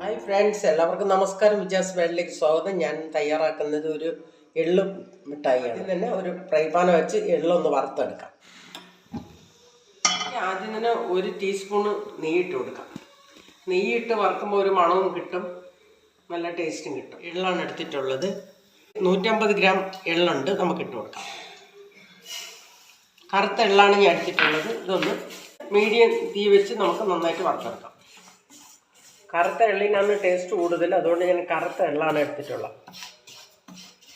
Hi friends എല്ലാവർക്കും നമസ്കാരം. വിജാസ് വേൾഡിലേക്ക് സ്വാഗതം. ഞാൻ തയ്യാറാക്കുന്നത് ഒരു എള്ള് മിഠായിയാണ്. തന്നെ ഒരു ഫ്രൈ പാൻ വെച്ച് എള്ളൊന്ന് വറുത്തെടുക്കാം. ആദ്യം തന്നെ ഒരു ടീസ്പൂണ് നെയ്യിട്ട് കൊടുക്കാം. നെയ്യിട്ട് വറുക്കുമ്പോൾ ഒരു മണവും കിട്ടും. നല്ല ടേസ്റ്റും കിട്ടും. എള്ളാണ് എടുത്തിട്ടുള്ളത്. നൂറ്റമ്പത് ഗ്രാം എള്ളുണ്ട്. നമുക്ക് ഇട്ട് കൊടുക്കാം. കറുത്ത എള്ളാണ് ഞാൻ എടുത്തിട്ടുള്ളത്. ഇതൊന്ന് മീഡിയം തീ വെച്ച് നമുക്ക് നന്നായിട്ട് വറുത്തെടുക്കാം. കറുത്ത എള്ളിനാണ് ടേസ്റ്റ് കൂടുതൽ. അതുകൊണ്ട് ഞാൻ കറുത്ത എള്ളാണ് എടുത്തിട്ടുള്ളത്.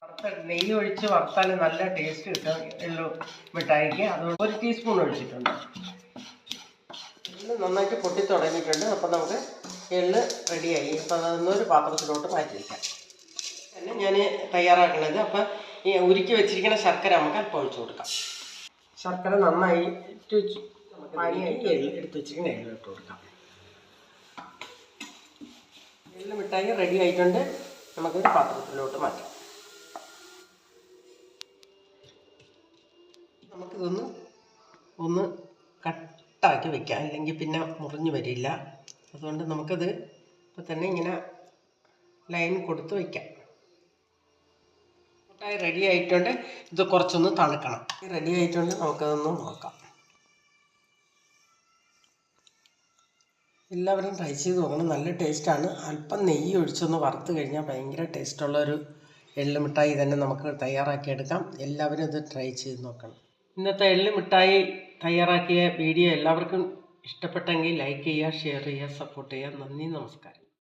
കറുത്ത നെയ്യ് ഒഴിച്ച് വറുത്താൽ നല്ല ടേസ്റ്റ് കിട്ടും എള്ളു മിഠായിക്ക്. അതുകൊണ്ട് ഒരു ടീസ്പൂൺ ഒഴിച്ചിട്ടുണ്ട്. എള്ള് നന്നായിട്ട് പൊട്ടി തുടങ്ങിയിട്ടുണ്ട്. അപ്പോൾ നമുക്ക് എള്ള് റെഡിയായി അപ്പോൾ അതൊന്നൊരു പാത്രത്തിലോട്ട് മാറ്റി വയ്ക്കാം തന്നെ ഞാൻ തയ്യാറാക്കുന്നത്. അപ്പം ഈ ഉരുക്കി വെച്ചിരിക്കുന്ന ശർക്കര നമുക്ക് അല്പം ഒഴിച്ചു കൊടുക്കാം. ശർക്കര നന്നായി എടുത്ത് വെച്ചിരിക്കുന്ന എള്ള് ഇട്ട് കൊടുക്കാം. എള്ള് മിഠായി റെഡി ആയിട്ടുണ്ട്. നമുക്കൊരു പാത്രത്തിലോട്ട് മാറ്റാം. നമുക്കിതൊന്ന് ഒന്ന് കട്ടാക്കി വെക്കാം. അല്ലെങ്കിൽ പിന്നെ മുറിഞ്ഞു വരില്ല. അതുകൊണ്ട് നമുക്കത് ഇപ്പം തന്നെ ഇങ്ങനെ ലൈൻ കൊടുത്ത് വയ്ക്കാം മിഠായി റെഡി ആയിട്ടുണ്ട്. ഇത് കുറച്ചൊന്ന് തണുക്കണം. റെഡി ആയിട്ടുണ്ട് നമുക്കതൊന്ന് നോക്കാം. എല്ലാവരും ട്രൈ ചെയ്ത് നോക്കണം. നല്ല ടേസ്റ്റാണ് അല്പം നെയ്യ് ഒഴിച്ചൊന്ന് വറുത്ത് കഴിഞ്ഞാൽ ഭയങ്കര ടേസ്റ്റുള്ള ഒരു എള്ള് മിഠായി തന്നെ നമുക്ക് തയ്യാറാക്കിയെടുക്കാം. എല്ലാവരും ഇത് ട്രൈ ചെയ്ത് നോക്കണം. ഇന്നത്തെ എള്ള് മിഠായി തയ്യാറാക്കിയ വീഡിയോ എല്ലാവർക്കും ഇഷ്ടപ്പെട്ടെങ്കിൽ ലൈക്ക് ചെയ്യുക ഷെയർ ചെയ്യുക സപ്പോർട്ട് ചെയ്യുക. നന്ദി നമസ്കാരം.